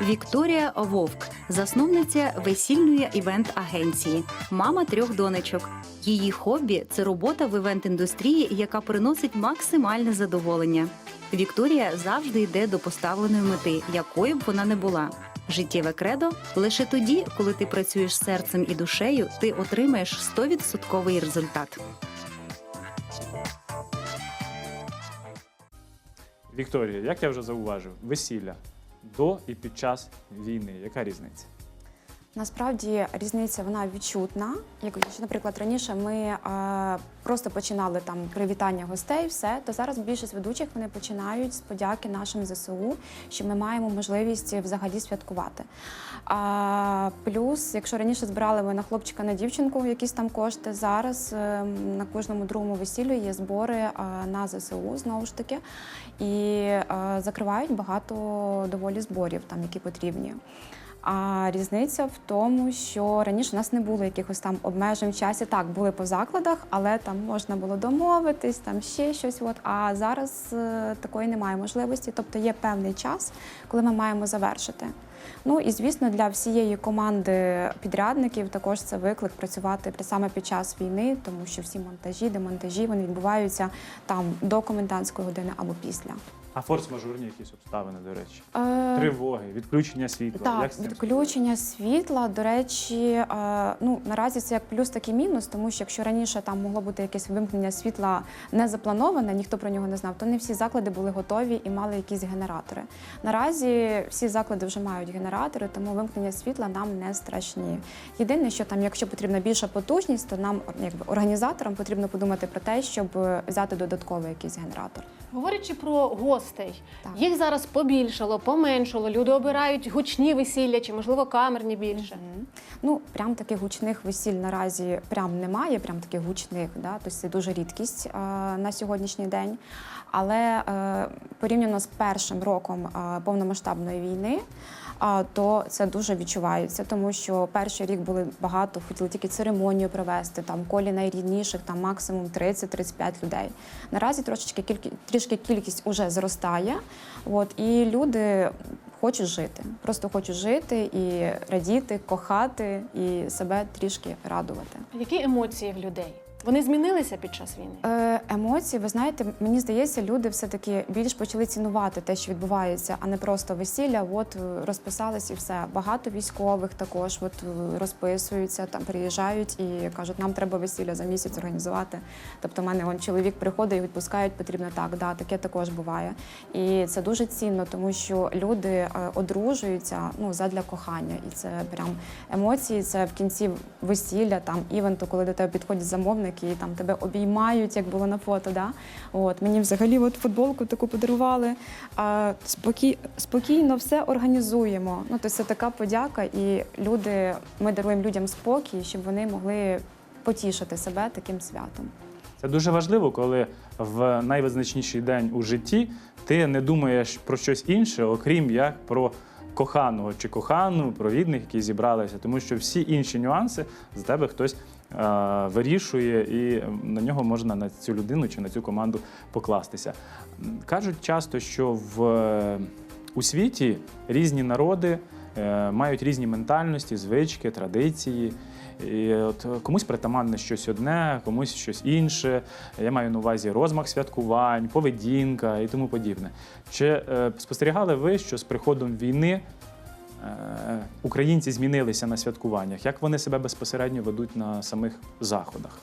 Вікторія Вовк, засновниця весільної івент-агенції, мама трьох донечок. Її хобі це робота в івент-індустрії, яка приносить максимальне задоволення. Вікторія завжди йде до поставленої мети, якою б вона не була. Життєве кредо лише тоді, коли ти працюєш серцем і душею, ти отримаєш 100% результат. Вікторія, як я вже зауважив, весілля до і під час війни. Яка різниця? Насправді різниця вона відчутна. Як якщо, наприклад, раніше ми е, просто починали там привітання гостей, все то зараз більшість ведучих вони починають з подяки нашим ЗСУ, що ми маємо можливість взагалі святкувати. А, плюс, якщо раніше збирали ми на хлопчика на дівчинку якісь там кошти, зараз е, на кожному другому весіллю є збори на ЗСУ знову ж таки, і е, закривають багато доволі зборів, там які потрібні. А різниця в тому, що раніше у нас не було якихось там обмежень в часі. Так, були по закладах, але там можна було домовитись, там ще щось. От. А зараз е, такої немає можливості. Тобто є певний час, коли ми маємо завершити. Ну і звісно, для всієї команди підрядників також це виклик працювати саме під час війни, тому що всі монтажі, демонтажі вони відбуваються там до комендантської години або після. А форс-мажорні якісь обставини, до речі. Е, Тривоги, відключення світла. Так, як з цим відключення світла, до речі, е, ну наразі це як плюс, так і мінус, тому що якщо раніше там могло бути якесь вимкнення світла не заплановане, ніхто про нього не знав, то не всі заклади були готові і мали якісь генератори. Наразі всі заклади вже мають генератори, тому вимкнення світла нам не страшні. Єдине, що там, якщо потрібна більша потужність, то нам, якби організаторам, потрібно подумати про те, щоб е, взяти додатковий якийсь генератор. Говорячи про гостей, Так. їх зараз побільшало, поменшало. Люди обирають гучні весілля чи, можливо, камерні більше. Мгм. Ну, прям таких гучних весіль наразі прям немає, прям таких гучних, да? тобто це дуже рідкість е, на сьогоднішній день. Але е, порівняно з першим роком е, повномасштабної війни, то це дуже відчувається, тому що перший рік були багато, хотіли тільки церемонію провести, там колі найрідніших, там максимум 30-35 людей. Наразі трошечки трішки кількість уже зростає. От, і люди хочуть жити, просто хочу жити і радіти, кохати і себе трішки радувати. Які емоції в людей? Вони змінилися під час війни? Е, емоції, ви знаєте, мені здається, люди все-таки більш почали цінувати те, що відбувається, а не просто весілля. От е, розписались і все. Багато військових також от е, розписуються, там приїжджають і кажуть, нам треба весілля за місяць організувати. Тобто, в мене он чоловік приходить і відпускають, потрібно так. Да, таке також буває. І це дуже цінно, тому що люди е, одружуються ну задля кохання, і це прям емоції. Це в кінці весілля, там івенту, коли до тебе підходять замовники і там тебе обіймають, як було на фото. Да? От мені взагалі от футболку таку подарували. А, спокій, спокійно все організуємо. Ну то це така подяка, і люди, ми даруємо людям спокій, щоб вони могли потішити себе таким святом. Це дуже важливо, коли в найвизначніший день у житті ти не думаєш про щось інше, окрім як про коханого чи кохану, провідних, які зібралися, тому що всі інші нюанси за тебе хтось е, вирішує, і на нього можна на цю людину чи на цю команду покластися. Кажуть часто, що в, у світі різні народи е, мають різні ментальності, звички, традиції. І от е, комусь притаманне щось одне, комусь щось інше. Я маю на увазі розмах святкувань, поведінка і тому подібне. Чи е, спостерігали ви, що з приходом війни е, українці змінилися на святкуваннях? Як вони себе безпосередньо ведуть на самих заходах?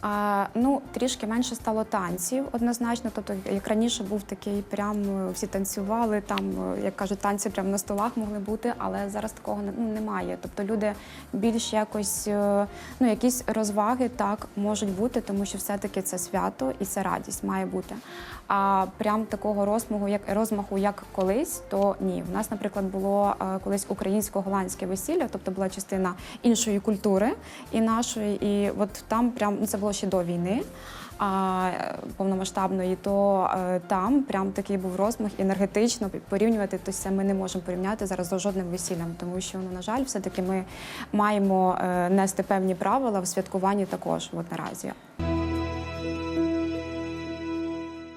А, ну, трішки менше стало танців однозначно. Тобто, як раніше був такий, прям е, всі танцювали, там, е, як кажуть, танці прямо на столах могли бути, але зараз такого ну, немає. Тобто люди більш якось, е, ну, якісь розваги так можуть бути, тому що все-таки це свято і це радість має бути. А прям такого розмаху, як розмаху, як колись, то ні. У нас, наприклад, було колись українсько-голландське весілля, тобто була частина іншої культури і нашої, і от там прям ну, це було ще до війни. А повномасштабної, то е, там прям такий був розмах енергетично порівнювати то це ми не можемо порівняти зараз з жодним весіллям, тому що ну на жаль, все таки ми маємо е, нести певні правила в святкуванні також. От наразі.